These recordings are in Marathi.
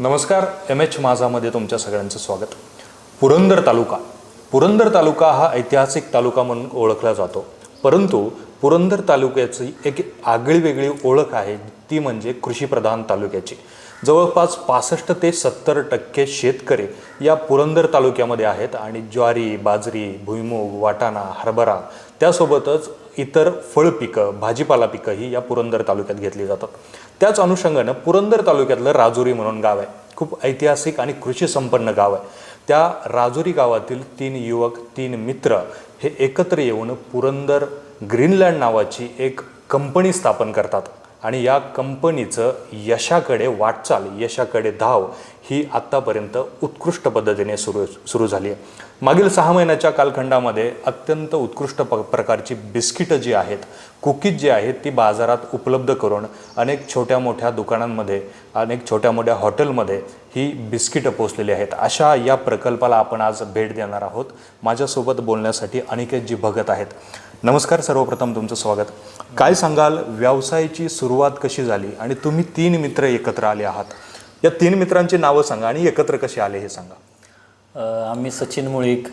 नमस्कार एम एच माझामध्ये तुमच्या सगळ्यांचं स्वागत. पुरंदर तालुका. पुरंदर तालुका हा ऐतिहासिक तालुका म्हणून ओळखला जातो. परंतु पुरंदर तालुक्याची एक आगळी वेगळी ओळख आहे ती म्हणजे कृषीप्रधान तालुक्याची. जवळपास पासष्ट ते सत्तर टक्के शेतकरी या पुरंदर तालुक्यामध्ये आहेत आणि ज्वारी बाजरी भुईमूग वाटाणा हरभरा त्यासोबतच इतर फळपिकं भाजीपाला पिकं ही या पुरंदर तालुक्यात घेतली जातात. त्याच अनुषंगानं पुरंदर तालुक्यातलं राजुरी म्हणून गाव आहे. खूप ऐतिहासिक आणि कृषी संपन्न गाव आहे. त्या राजुरी गावातील तीन युवक तीन मित्र हे एकत्र येऊन पुरंदर ग्रीनलँड नावाची एक कंपनी स्थापन करतात. आणि या कंपनीचं यशाकडे वाटचाल यशाकडे धाव ही आत्तापर्यंत उत्कृष्ट पद्धतीने सुरू सुरू झाली आहे. मागील सहा महिन्याच्या कालखंडामध्ये अत्यंत उत्कृष्ट प प्रकारची बिस्किटं जी आहेत कुकीज जी आहेत ती बाजारात उपलब्ध करून अनेक छोट्या मोठ्या दुकानांमध्ये अनेक छोट्या मोठ्या हॉटेलमध्ये ही बिस्किटं पोचलेली आहेत. अशा या प्रकल्पाला आपण आज भेट देणार आहोत. माझ्यासोबत बोलण्यासाठी अनिकेतजी भगत आहेत. नमस्कार सर्वप्रथम तुमचं स्वागत. काय सांगाल व्यवसायाची सुरुवात कशी झाली आणि तुम्ही तीन मित्र एकत्र आले आहात? या तीन मित्रांची नावं सांगा आणि एकत्र कसे आले हे सांगा. आम्ही सचिन मुळीक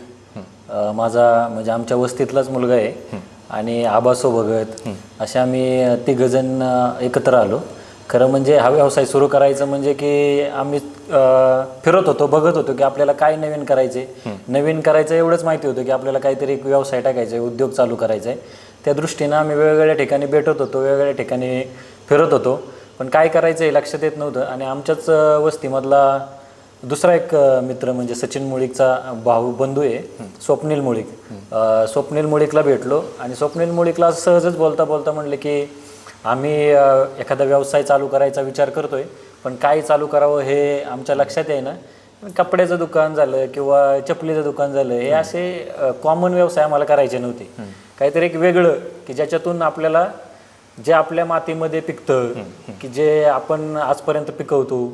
माझा म्हणजे आमच्या वस्तीतलाच मुलगा आहे. आणि आबासो भगत असे आम्ही तिघजण एकत्र आलो. खरं म्हणजे हा व्यवसाय सुरू करायचं म्हणजे की आम्ही फिरत होतो बघत होतो की आपल्याला काय नवीन करायचे नवीन करायचं एवढंच माहिती होतं की आपल्याला काहीतरी एक व्यवसाय टाकायचा आहे उद्योग चालू करायचा आहे त्या दृष्टीनं आम्ही वेगवेगळ्या ठिकाणी भेटत होतो वेगवेगळ्या ठिकाणी फिरत होतो. पण काय करायचं हे लक्षात येत नव्हतं आणि आमच्याच वस्तीमधला दुसरा एक मित्र म्हणजे सचिन मुळीकचा भाऊ बंधू आहे स्वप्नील मुळीक. स्वप्नील मुळीकला भेटलो आणि स्वप्नील मुळीकला सहजच बोलता बोलता म्हणले की आम्ही एखादा व्यवसाय चालू करायचा विचार करतोय पण काय चालू करावं हे आमच्या लक्षात आहे ना कपड्याचं दुकान झालं किंवा चपलीचं दुकान झालं हे असे कॉमन व्यवसाय आम्हाला करायचे नव्हते. काहीतरी एक वेगळं की ज्याच्यातून आपल्याला जे आपल्या मातीमध्ये पिकतं की जे आपण आजपर्यंत पिकवतो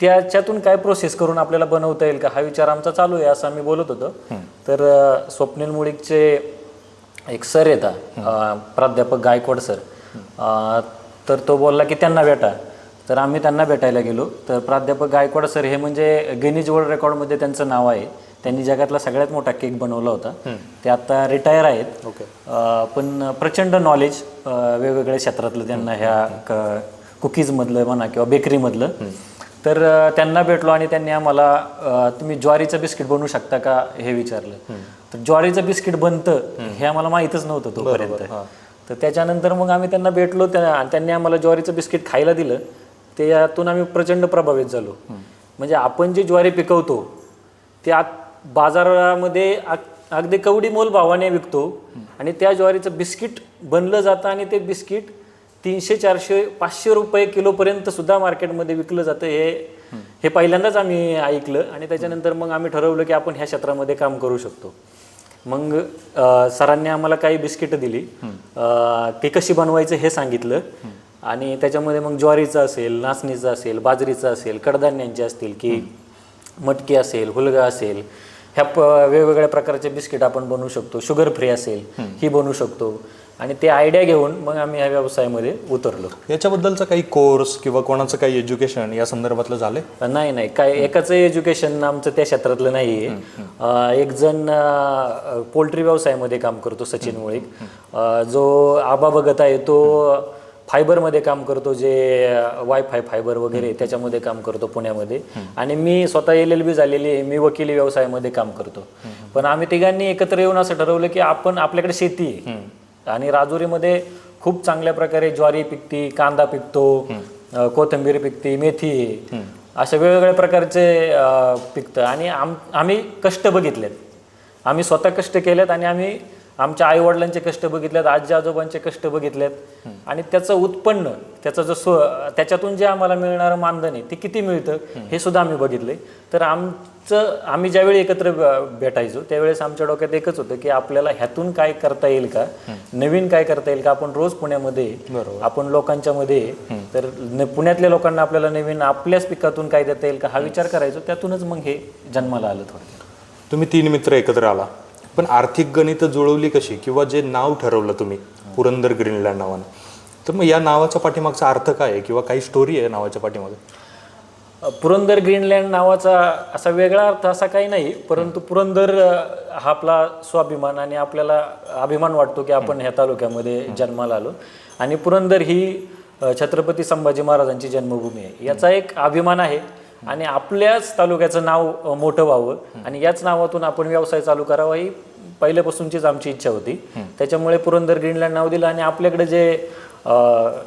त्याच्यातून काय प्रोसेस करून आपल्याला बनवता येईल का? हा विचार आमचा चालू आहे असं आम्ही बोलत होतो. तर अ, स्वप्नील मुळीकचे एक सर येतात अ, प्राध्यापक गायकवाड सर. अ, तर तो बोलला की त्यांना भेटा. तर आम्ही त्यांना भेटायला गेलो. तर प्राध्यापक गायकवाड सर हे म्हणजे गिनीज वर्ल्ड रेकॉर्डमध्ये त्यांचं नाव आहे. त्यांनी जगातला सगळ्यात मोठा केक बनवला होता. ते आता रिटायर आहेत. ओके. अ, पण प्रचंड नॉलेज वेगवेगळ्या क्षेत्रातलं त्यांना ह्या क- कुकीजमधलं म्हणा किंवा बेकरीमधलं तर त्यांना भेटलो आणि त्यांनी आम्हाला तुम्ही ज्वारीचं बिस्किट बनवू शकता का हे विचारलं. तर ज्वारीचं बिस्किट बनतं हे आम्हाला माहीतच नव्हतं तोपर्यंत. तर त्याच्यानंतर मग आम्ही त्यांना भेटलो त्यांनी आम्हाला ज्वारीचं बिस्किट खायला दिलं. ते यातून आम्ही प्रचंड प्रभावित झालो. म्हणजे आपण जे ज्वारी पिकवतो ते आत बाजारामध्ये अग- अगदी कवडी मोल भावाने विकतो. आणि त्या ज्वारीचं बिस्किट बनलं जातं आणि ते बिस्किट तीनशे चारशे पाचशे रुपये किलोपर्यंत सुद्धा मार्केटमध्ये विकलं जातं हे हे पहिल्यांदाच आम्ही ऐकलं आणि त्याच्यानंतर मग आम्ही ठरवलं की आपण ह्या क्षेत्रामध्ये काम करू शकतो. मग सरांनी आम्हाला काही बिस्किटं दिली. ती कशी बनवायचं हे सांगितलं. आणि त्याच्यामध्ये मग ज्वारीचं असेल नाचणीचं असेल बाजरीचं असेल कडधान्यांचे असतील की मटकी असेल हुलगा असेल ह्या वेगवेगळ्या प्रकारचे बिस्किट आपण बनवू शकतो. शुगर फ्री असेल ही बनवू शकतो. आणि ते आयडिया घेऊन मग आम्ही ह्या व्यवसायामध्ये उतरलो. याच्याबद्दलचा काही कोर्स किंवा कोणाचं काही एज्युकेशन या संदर्भातलं झालंय? नाही नाही. काय एकाच एज्युकेशन आमचं त्या क्षेत्रातलं नाही आहे एक जण पोल्ट्री व्यवसायामध्ये काम करतो सचिन मुळीक. जो आबा बघत आहे तो फायबरमध्ये काम करतो जे वायफाय फायबर वगैरे त्याच्यामध्ये काम करतो पुण्यामध्ये. आणि मी स्वतः एल एल बी झालेली आहे मी वकिली व्यवसायामध्ये काम करतो. पण आम्ही तिघांनी एकत्र येऊन असं ठरवलं की आपण आपल्याकडे शेती आहे. आणि राजुरीमध्ये खूप चांगल्या प्रकारे ज्वारी पिकती कांदा पिकतो कोथिंबीर पिकते मेथी. आहे अशा वेगवेगळ्या प्रकारचे पिकतं. आणि आम आम्ही कष्ट बघितलेत. आम्ही स्वतः कष्ट केलेत आणि आम्ही आमच्या आईवडिलांचे कष्ट बघितलेत आजी आजोबांचे कष्ट बघितलेत. आणि त्याचं उत्पन्न त्याचं जो स्व त्याच्यातून जे आम्हाला मिळणारं मानधन आहे ते किती मिळतं हे सुद्धा आम्ही बघितले. तर आमचं आम्ही ज्यावेळी एकत्र भेटायचो त्यावेळेस आमच्या डोक्यात एकच होतं की आपल्याला ह्यातून काय करता येईल का? नवीन काय करता येईल का? आपण रोज पुण्यामध्ये. आपण लोकांच्या मध्ये. तर पुण्यातल्या लोकांना आपल्याला नवीन आपल्याच पिकातून काय देता येईल का? हा विचार करायचो. त्यातूनच मग हे जन्माला आलं थोडं तुम्ही तीन मित्र एकत्र आला. पण आर्थिक गणित जुळवली कशी? किंवा जे नाव ठरवलं तुम्ही पुरंदर ग्रीनलँड नावानं तर मग या नावाच्या पाठीमागचा अर्थ काय आहे? किंवा काही स्टोरी आहे नावाच्या पाठीमागे? पुरंदर ग्रीनलँड नावाचा असा वेगळा अर्थ असा काही नाही परंतु पुरंदर हा आपला स्वाभिमान आणि आपल्याला अभिमान वाटतो की आपण ह्या तालुक्यामध्ये जन्माला आलो. आणि पुरंदर ही छत्रपती संभाजी महाराजांची जन्मभूमी आहे. याचा एक अभिमान आहे. आणि आपल्याच तालुक्याचं नाव मोठं व्हावं. आणि याच नावातून आपण व्यवसाय चालू करावा ही पहिल्यापासूनचीच आमची इच्छा होती. त्याच्यामुळे पुरंदर ग्रीनलँड नाव दिलं आणि आपल्याकडे जे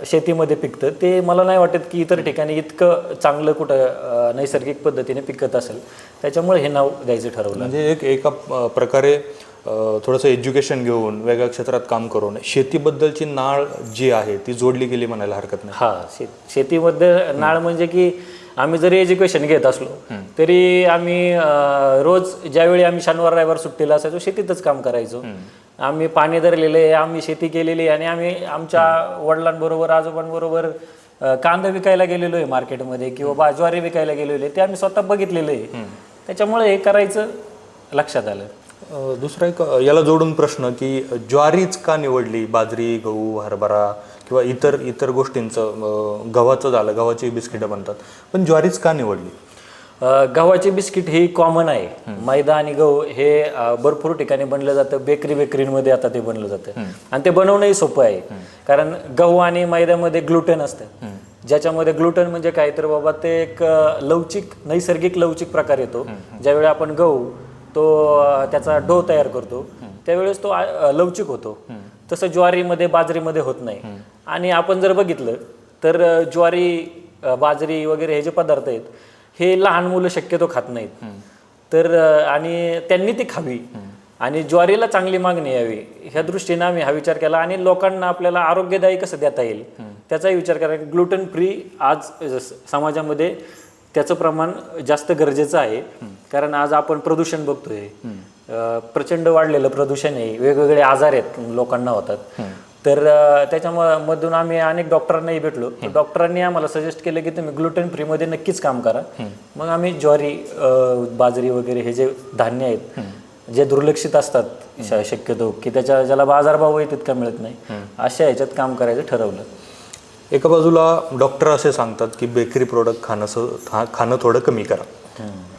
शेतीमध्ये पिकतं ते मला नाही वाटत की इतर ठिकाणी इतकं चांगलं कुठं नैसर्गिक पद्धतीने पिकत असेल. त्याच्यामुळे हे नाव द्यायचं ठरवलं. म्हणजे एक एका प्रकारे थोडंसं एज्युकेशन घेऊन वेगळ्या क्षेत्रात काम करून शेतीबद्दलची नाळ जी आहे ती जोडली गेली म्हणायला हरकत नाही. हा शे शेतीमध्ये नाळ म्हणजे की आम्ही जरी एज्युकेशन घेत असलो तरी आम्ही रोज ज्यावेळी आम्ही शनिवार रविवार सुट्टीला असायचो शेतीतच काम करायचो. आम्ही पाणी धरलेले आम्ही शेती केलेली आणि आम्ही आमच्या वडिलांबरोबर आजोबांबरोबर कांदा विकायला गेलेलो आहे मार्केटमध्ये किंवा ज्वारी विकायला गेलेलो आहे ते आम्ही स्वतः बघितलेलं. आहे त्याच्यामुळे हे करायचं लक्षात आलं. दुसरा एक याला जोडून प्रश्न की ज्वारीच का निवडली? बाजरी गहू हरभरा किंवा इतर इतर गोष्टींचं गव्हाचं झालं गव्हाची बिस्किटं बनतात. पण ज्वारीच का निवडली? गव्हाचे बिस्किट ही कॉमन आहे. मैदा आणि गहू हे भरपूर ठिकाणी बनलं जातं. बेकरी बेकरीमध्ये आता ते बनलं जातं. आणि ते बनवणंही सोपं आहे. कारण गहू आणि मैद्यामध्ये ग्लुटेन असतं. ज्याच्यामध्ये ग्लुटेन म्हणजे काय? तर बाबा ते एक लवचिक नैसर्गिक लवचिक प्रकार येतो. ज्यावेळी आपण गहू तो त्याचा डो तयार करतो त्यावेळेस तो लवचिक होतो. तसं ज्वारीमध्ये बाजरीमध्ये होत नाही. आणि आपण जर बघितलं तर ज्वारी बाजरी वगैरे हे जे पदार्थ आहेत हे लहान मुलं शक्यतो खात नाहीत. तर आणि त्यांनी ती खावी. आणि ज्वारीला चांगली मागणी यावी. ह्या दृष्टीने आम्ही हा विचार केला आणि लोकांना आपल्याला आरोग्यदायी कसं देता येईल त्याचाही विचार करा ग्लुटन फ्री आज समाजामध्ये त्याचं प्रमाण जास्त गरजेचं आहे. कारण आज आपण प्रदूषण बघतोय. प्रचंड वाढलेलं प्रदूषण आहे. वेगवेगळे आजार आहेत लोकांना होतात. तर अ, त्याच्यामुळे मधून आम्ही अनेक डॉक्टरांनाही भेटलो. तर डॉक्टरांनी आम्हाला सजेस्ट केलं की तुम्ही ग्लुटेन फ्रीमध्ये नक्कीच काम करा. मग आम्ही ज्वारी बाजरी वगैरे हे जे धान्य आहेत जे दुर्लक्षित असतात शक्यतो की त्याच्या ज्याला बाजारभावही तितका मिळत नाही. अशा ह्याच्यात काम करायचं ठरवलं. एका बाजूला डॉक्टर असे सांगतात की बेकरी प्रोडक्ट खाणं खाणं थोडं कमी करा.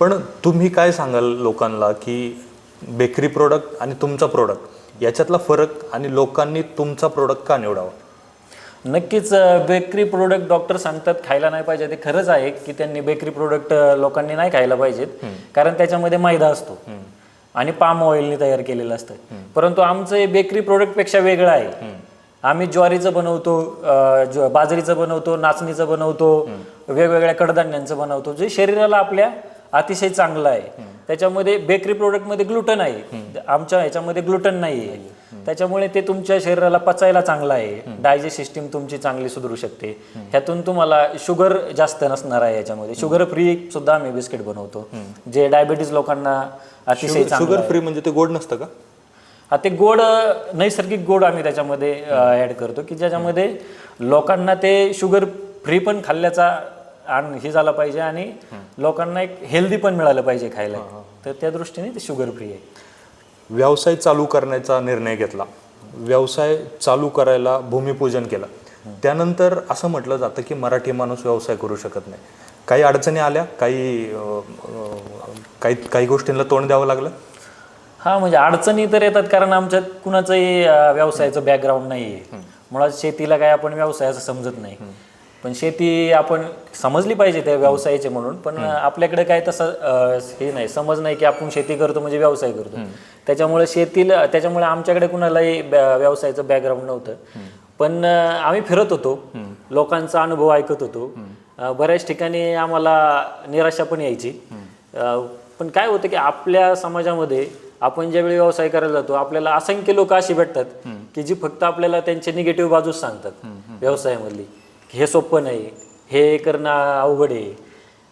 पण तुम्ही काय सांगाल लोकांना की बेकरी प्रोडक्ट आणि तुमचा प्रोडक्ट याच्यातला फरक आणि लोकांनी तुमचा प्रोडक्ट का निवडावा? नक्कीच बेकरी प्रोडक्ट डॉक्टर सांगतात खायला नाही पाहिजे. ते खरंच आहे की त्यांनी बेकरी प्रोडक्ट लोकांनी नाही खायला पाहिजेत. कारण त्याच्यामध्ये मैदा असतो. आणि पाम ऑइलने तयार केलेलं असतं. परंतु आमचं हे बेकरी प्रोडक्टपेक्षा वेगळं आहे. आम्ही ज्वारीचं बनवतो बाजरीचं बनवतो नाचणीचं बनवतो वेगवेगळ्या कडधान्यांचं बनवतो जे शरीराला आपल्या अतिशय चांगलं आहे. त्याच्यामध्ये बेकरी प्रोडक्टमध्ये ग्लुटन आहे. आमच्या ह्याच्यामध्ये ग्लुटन नाही आहे त्याच्यामुळे ते तुमच्या शरीराला पचायला चांगलं आहे. डायजेस्ट सिस्टीम तुमची चांगली सुधरू शकते. ह्यातून तुम्हाला शुगर जास्त नसणार आहे याच्यामध्ये. शुगर फ्री सुद्धा आम्ही बिस्किट बनवतो. जे डायबिटीज लोकांना अतिशय शुगर फ्री म्हणजे ते गोड नसतं का? हा ते गोड नैसर्गिक गोड आम्ही त्याच्यामध्ये ऍड करतो की ज्याच्यामध्ये लोकांना ते शुगर फ्री पण खाल्ल्याचा आन हे झाला पाहिजे आणि लोकांना एक हेल्दी पण मिळालं पाहिजे खायला. तर त्या दृष्टीने ते शुगर फ्री आहे. व्यवसाय चालू करण्याचा निर्णय घेतला. व्यवसाय चालू करायला भूमिपूजन केलं. त्यानंतर असं म्हटलं जातं की मराठी माणूस व्यवसाय करू शकत नाही. काही अडचणी आल्या? काही काही काही गोष्टींना तोंड द्यावं लागलं? हा म्हणजे अडचणी तर येतात कारण आमच्यात कुणाचंही व्यवसायाचं बॅकग्राऊंड नाही आहे मुळात शेतीला काय आपण व्यवसाय असं समजत नाही. पण शेती आपण समजली पाहिजे त्या व्यवसायाचे म्हणून पण आपल्याकडे काय तसं हे नाही समज नाही की आपण शेती करतो म्हणजे व्यवसाय करतो. त्याच्यामुळे शेतीला त्याच्यामुळे आमच्याकडे कुणालाही व्यवसायाचं बॅकग्राऊंड नव्हतं. पण आम्ही फिरत होतो. लोकांचा अनुभव ऐकत होतो. बऱ्याच ठिकाणी आम्हाला निराशा पण यायची. पण काय होतं की आपल्या समाजामध्ये आपण ज्यावेळी व्यवसाय करायला जातो आपल्याला असंख्य लोक अशी भेटतात की जी फक्त आपल्याला त्यांचे निगेटिव्ह बाजूच सांगतात व्यवसायामधली. हे सोपं नाही हे करणं अवघड आहे.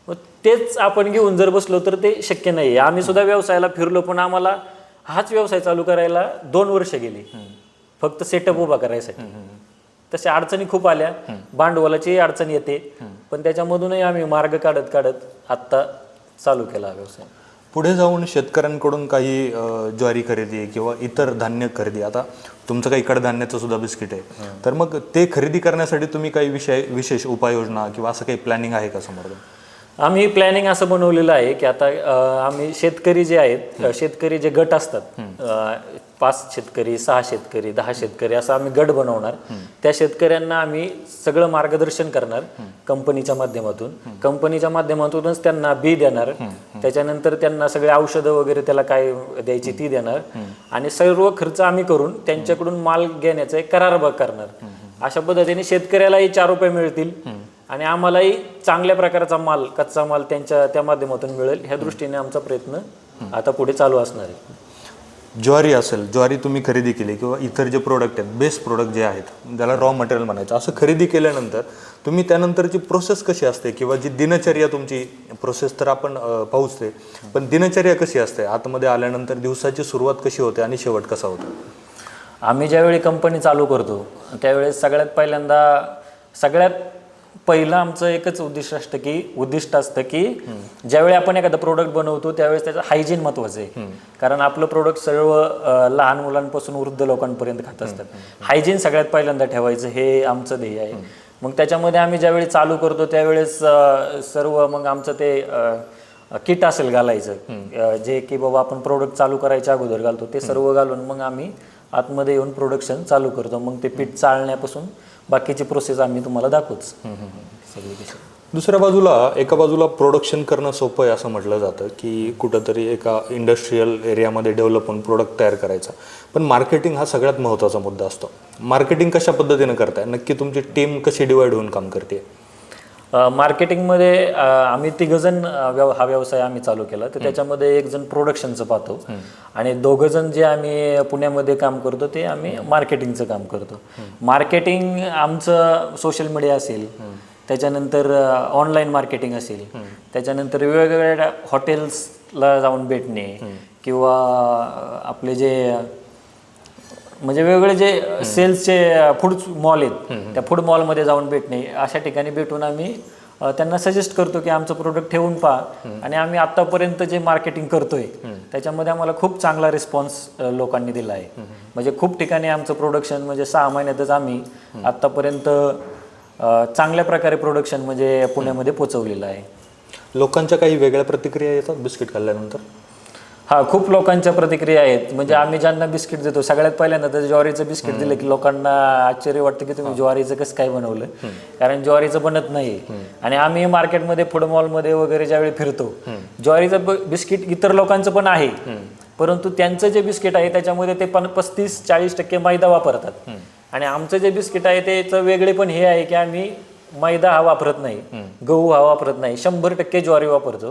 मग तेच आपण घेऊन जर बसलो तर ते शक्य नाही. आम्ही सुद्धा व्यवसायाला फिरलो पण आम्हाला हाच व्यवसाय चालू करायला दोन वर्ष गेली. फक्त सेटअप उभा करायसाठी. तशा अडचणी खूप आल्या. भांडवलाची अडचण येते. पण त्याच्यामधूनही आम्ही मार्ग काढत काढत आत्ता चालू केला हा व्यवसाय. पुढे जाऊन शेतकऱ्यांकडून काही ज्वारी खरेदी किंवा इतर धान्य खरेदी. आता तुमचं काही कडधान्याचं सुद्धा बिस्किट आहे. तर मग ते खरेदी करण्यासाठी तुम्ही काही विषय विशेष उपाययोजना किंवा असं काही प्लॅनिंग आहे का समोर? आम्ही प्लॅनिंग असं बनवलेलं आहे की आता आम्ही शेतकरी जे आहेत शेतकरी जे गट असतात पाच शेतकरी सहा शेतकरी दहा शेतकरी असं आम्ही गट बनवणार. त्या शेतकऱ्यांना आम्ही सगळं मार्गदर्शन करणार कंपनीच्या माध्यमातून. कंपनीच्या माध्यमातूनच त्यांना बी देणार. त्याच्यानंतर त्यांना सगळे औषधं वगैरे त्याला काय द्यायची ती देणार. आणि सर्व खर्च आम्ही करून त्यांच्याकडून माल घेण्याचा एक करार करणार. अशा पद्धतीने शेतकऱ्यालाही चार रुपये मिळतील. आणि आम्हालाही चांगल्या प्रकारचा माल कच्चा माल त्यांच्या त्या माध्यमातून मिळेल. ह्या दृष्टीने आमचा प्रयत्न आता पुढे चालू असणार आहे. ज्वारी असेल ज्वारी तुम्ही खरेदी केली किंवा इतर जे प्रोडक्ट आहेत बेस्ट प्रोडक्ट जे आहेत त्याला रॉ मटेरियल म्हणायचं असं खरेदी केल्यानंतर तुम्ही त्यानंतरची प्रोसेस कशी असते? किंवा जी दिनचर्या तुमची प्रोसेस तर आपण अं, पाहूच ते पण दिनचर्या कशी असते? आतमध्ये आल्यानंतर दिवसाची सुरुवात कशी होते आणि शेवट कसा होतो? आम्ही ज्यावेळी कंपनी चालू करतो त्यावेळेस सगळ्यात पहिल्यांदा सगळ्यात पहिलं आमचं एकच उद्दिष्ट असतं की उद्दिष्ट असतं की ज्यावेळी आपण एखादं प्रोडक्ट बनवतो त्यावेळेस त्याचं हायजीन महत्वाचं आहे. कारण आपलं प्रोडक्ट सर्व लहान मुलांपासून वृद्ध लोकांपर्यंत खात असतात हायजीन सगळ्यात पहिल्यांदा ठेवायचं हे आमचं ध्येय आहे. मग त्याच्यामध्ये आम्ही ज्यावेळी चालू करतो त्यावेळेस सर्व मग आमचं ते किट असेल घालायचं जे की बाबा आपण प्रोडक्ट चालू करायच्या अगोदर घालतो ते सर्व घालून मग आम्ही आतमध्ये येऊन प्रोडक्शन चालू करतो. मग ते पीठ चालण्यापासून बाकीची प्रोसेस आम्ही तुम्हाला दाखवूच सगळी दुसऱ्या बाजूला एका बाजूला प्रोडक्शन करणं सोपं आहे असं म्हटलं जातं की कुठंतरी एका इंडस्ट्रीयल एरियामध्ये डेव्हलप होऊन प्रोडक्ट तयार करायचा. पण मार्केटिंग हा सगळ्यात महत्त्वाचा मुद्दा असतो. मार्केटिंग कशा पद्धतीनं करताय? नक्की तुमची टीम कशी डिवाईड होऊन काम करते? मार्केटिंगमध्ये आम्ही तिघजण व्यव हा व्यवसाय आम्ही चालू केला. तर त्याच्यामध्ये एक जण प्रोडक्शनचं पाहतो आणि दोघं जण जे आम्ही पुण्यामध्ये काम करतो ते आम्ही मार्केटिंगचं काम करतो. मार्केटिंग आमचं सोशल मीडिया असेल त्याच्यानंतर ऑनलाईन मार्केटिंग असेल त्याच्यानंतर वेगवेगळ्या हॉटेल्सला जाऊन भेटणे किंवा आपले जे म्हणजे वेगवेगळे जे सेल्सचे फूड मॉल आहेत त्या फूड मॉलमध्ये जाऊन भेटणे अशा ठिकाणी भेटून आम्ही त्यांना सजेस्ट करतो की आमचं प्रोडक्ट ठेवून पहा. आणि आम्ही आतापर्यंत जे मार्केटिंग करतोय त्याच्यामध्ये आम्हाला खूप चांगला रिस्पॉन्स लोकांनी दिला आहे. म्हणजे खूप ठिकाणी आमचं प्रोडक्शन म्हणजे सहा महिन्यातच आम्ही आतापर्यंत चांगल्या प्रकारे प्रोडक्शन म्हणजे पुण्यामध्ये पोचवलेलं आहे. लोकांच्या काही वेगळ्या प्रतिक्रिया येतात? बिस्किट खाल्ल्यानंतर? हा खूप लोकांच्या प्रतिक्रिया आहेत. म्हणजे आम्ही ज्यांना बिस्किट देतो सगळ्यात पहिल्यांदा तर ज्वारीचं बिस्किट दिलं की लोकांना आश्चर्य वाटतं की तुम्ही ज्वारीचं कसं काय बनवलं. कारण ज्वारीचं बनत नाही आणि आम्ही मार्केटमध्ये फूड मॉलमध्ये वगैरे ज्यावेळी फिरतो ज्वारीचं बिस्किट इतर लोकांचं पण आहे. परंतु त्यांचं जे बिस्किट आहे त्याच्यामध्ये ते पण पस्तीस चाळीस टक्के मैदा वापरतात. आणि आमचं जे बिस्किट आहे त्याचं वेगळे पण हे आहे की आम्ही मैदा हा वापरत नाही गहू हा वापरत नाही शंभर टक्के ज्वारी वापरतो.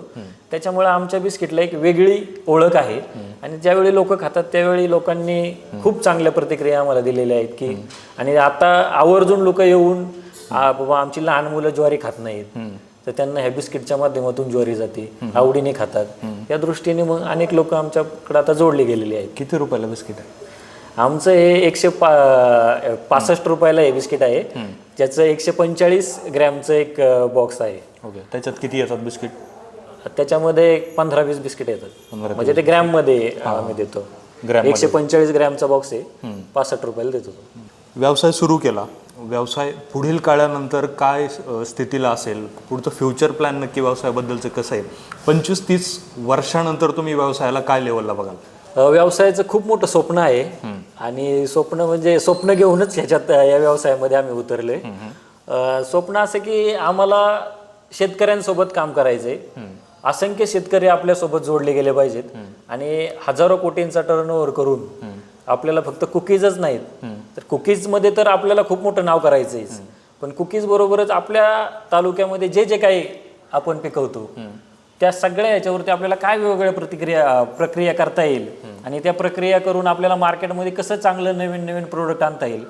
त्याच्यामुळे आमच्या बिस्किटला एक वेगळी ओळख आहे. आणि ज्यावेळी लोक खातात त्यावेळी लोकांनी खूप चांगल्या प्रतिक्रिया आम्हाला दिलेल्या आहेत की आणि आता आवर्जून लोक येऊन "आ, बाबा आमची लहान मुलं ज्वारी खात नाहीत. तर त्यांना ह्या बिस्किटच्या माध्यमातून ज्वारी जाते आवडीने खातात. या दृष्टीने मग अनेक लोक आमच्याकडे आता जोडले गेलेले आहेत. किती रुपयाला बिस्किट आहे? आमचं हे एकशे पा पासष्ट रुपयाला हे बिस्किट आहे. ज्याचं एकशे पंचेचाळीस ग्रॅमचं एक बॉक्स आहे. ओके. त्याच्यात किती येतात बिस्किट? त्याच्यामध्ये एक पंधरा वीस बिस्किट येतात. म्हणजे ते ग्रॅममध्ये आम्ही देतो. ग्रॅममध्ये. एकशे पंचेचाळीस ग्रॅमचा बॉक्स आहे. पासष्ट रुपयाला देतो तो. व्यवसाय सुरू केला. व्यवसाय पुढील काळानंतर काय अ, स्थितीला असेल? पुढचं फ्युचर प्लॅन नक्की व्यवसायाबद्दलचं कसं आहे? पंचवीस तीस वर्षानंतर तुम्ही व्यवसायाला काय लेवलला बघाल? व्यवसायाचं खूप मोठं स्वप्न आहे. आणि स्वप्न म्हणजे स्वप्न घेऊनच ह्याच्यात या व्यवसायामध्ये आम्ही उतरले स्वप्न असं की आम्हाला शेतकऱ्यांसोबत काम करायचंय. असंख्य शेतकरी आपल्यासोबत जोडले गेले पाहिजेत. आणि हजारो कोटींचा टर्न करून आपल्याला फक्त कुकीजच नाहीत. तर कुकीजमध्ये तर आपल्याला खूप मोठं नाव करायचंय पण कुकीज बरोबरच आपल्या तालुक्यामध्ये जे जे काही आपण पिकवतो त्या सगळ्या याच्यावरती आपल्याला काय वेगवेगळ्या प्रतिक्रिया प्रक्रिया करता येईल? आणि त्या प्रक्रिया करून आपल्याला मार्केटमध्ये कसं चांगलं नवीन नवीन प्रोडक्ट आणता येईल?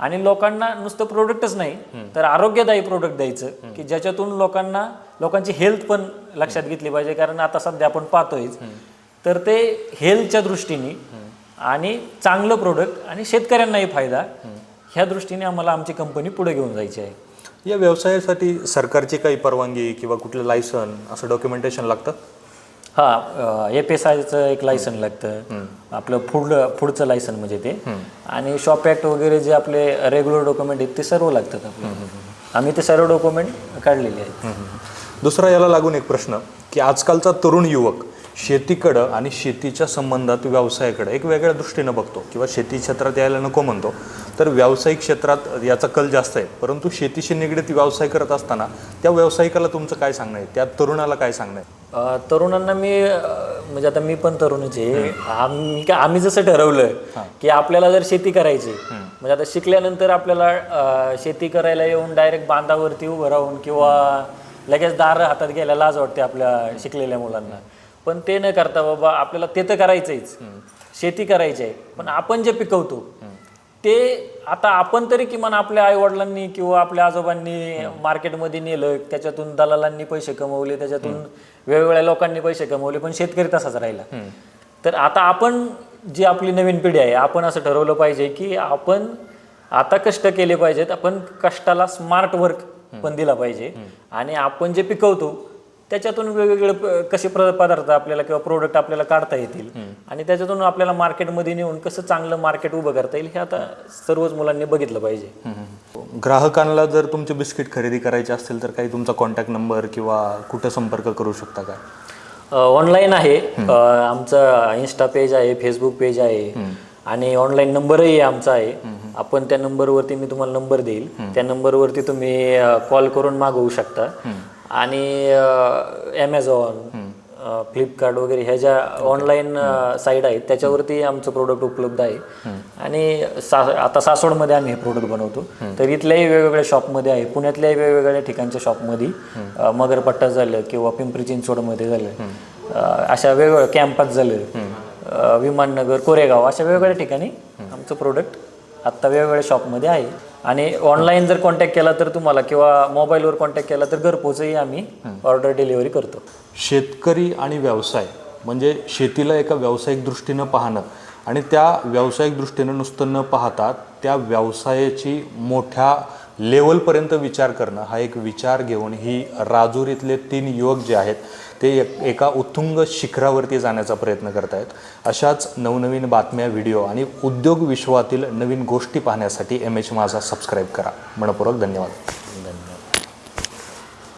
आणि लोकांना नुसतं प्रोडक्टच नाही तर आरोग्यदायी प्रोडक्ट द्यायचं की ज्याच्यातून लोकांना लोकांची हेल्थ पण लक्षात घेतली पाहिजे कारण आता सध्या आपण पाहतोय तर ते हेल्थच्या दृष्टीने आणि चांगलं प्रोडक्ट आणि शेतकऱ्यांनाही फायदा ह्या दृष्टीने आम्हाला आमची कंपनी पुढे घेऊन जायची आहे. या व्यवसायासाठी सरकारची काही परवानगी किंवा कुठलं लायसन असं डॉक्युमेंटेशन लागतं? हा एफ एस आयचं एक लायसन लागतं. आपलं फूड फूडचं लायसन म्हणजे ते. आणि शॉप ॲक्ट वगैरे जे आपले रेग्युलर डॉक्युमेंट आहेत ते सर्व लागतात आपल्याला आम्ही ते सर्व डॉक्युमेंट काढलेले आहेत. दुसरा याला लागून एक प्रश्न की आजकालचा तरुण युवक शेतीकडं आणि शेतीच्या संबंधात व्यवसायाकडे एक वेगळ्या दृष्टीनं बघतो किंवा शेती क्षेत्रात यायला नको म्हणतो. तर व्यावसायिक क्षेत्रात याचा कल जास्त आहे. परंतु शेतीशी निगडीत व्यवसाय करत असताना त्या व्यावसायिकाला तुमचं काय सांगणं आहे? त्या तरुणाला काय सांगणं आहे? तरुणांना मी म्हणजे आता मी पण तरुणच आहे. आम्ही आम्ही जसं ठरवलं की आपल्याला जर शेती करायची म्हणजे आता शिकल्यानंतर आपल्याला शेती करायला येऊन डायरेक्ट बांधावरती उभं राहून किंवा लगेच दार हातात घ्यायला लाज वाटते आपल्या शिकलेल्या मुलांना. पण ते न करता बाबा आपल्याला ते तर करायचंच शेती करायची आहे पण आपण जे पिकवतो ते आता आपण तरी किमान आपल्या आईवडिलांनी किंवा आपल्या आजोबांनी मार्केटमध्ये नेलं त्याच्यातून दलालांनी पैसे कमवले त्याच्यातून वेगवेगळ्या लोकांनी पैसे कमवले पण शेतकरी तसाच राहिला. तर आता आपण जी आपली नवीन पिढी आहे आपण असं ठरवलं पाहिजे की आपण आता कष्ट केले पाहिजेत आपण कष्टाला स्मार्ट वर्क पण दिला पाहिजे. आणि आपण जे पिकवतो त्याच्यातून वेगवेगळे प- कसे प्र- पदार्थ आपल्याला किंवा प्रोडक्ट आपल्याला काढता येतील आणि त्याच्यातून आपल्याला मार्केटमध्ये नेऊन कसं चांगलं मार्केट उभं करता येईल हे आता सर्वच मुलांनी बघितलं पाहिजे. ग्राहकांना जर तुमचे बिस्किट खरेदी करायचे असतील तर काही तुमचा कॉन्टॅक्ट नंबर किंवा कुठं संपर्क करू शकता काय ऑनलाईन आहे. अ, आमचं इन्स्टा पेज आहे फेसबुक पेज आहे. आणि ऑनलाईन नंबरही आमचा आहे. आपण त्या नंबरवरती मी तुम्हाला नंबर देईल. त्या नंबरवरती तुम्ही कॉल करून मागवू शकता. आणि ॲमेझॉन फ्लिपकार्ट वगैरे ह्या ज्या ऑनलाईन साईट आहेत त्याच्यावरती आमचं प्रोडक्ट उपलब्ध आहे. आणि सा आता सासवडमध्ये आम्ही हे प्रोडक्ट बनवतो. तर इथल्याही वेगवेगळ्या शॉपमध्ये आहे. पुण्यातल्याही वेगवेगळ्या ठिकाणच्या शॉपमध्ये मगरपट्टा झालं किंवा पिंपरी चिंचवडमध्ये झालं. अशा वेगवेगळ्या कॅम्पात झालं. विमाननगर कोरेगाव अशा वेगवेगळ्या ठिकाणी आमचं प्रोडक्ट आत्ता वेगवेगळ्या शॉपमध्ये आहे. आणि ऑनलाईन जर कॉन्टॅक्ट केला तर तुम्हाला किंवा मोबाईलवर कॉन्टॅक्ट केला तर घरपोचही आम्ही ऑर्डर डिलिव्हरी करतो. शेतकरी आणि व्यवसाय म्हणजे शेतीला एका व्यावसायिक दृष्टीनं पाहणं आणि त्या व्यावसायिक दृष्टीनं नुसतं न पाहता त्या व्यवसायाची मोठ्या लेवलपर्यंत विचार करणं हा एक विचार घेऊन ही राजूर इथले तीन युवक जे आहेत ते एक एका उत्तुंग शिखरावरती जाण्याचा प्रयत्न करत आहेत अशाच नवनवीन बातम्या व्हिडिओ आणि उद्योग विश्वातील नवीन गोष्टी पाहण्यासाठी एम एच माझा सबस्क्राईब करा. मनपूर्वक धन्यवाद.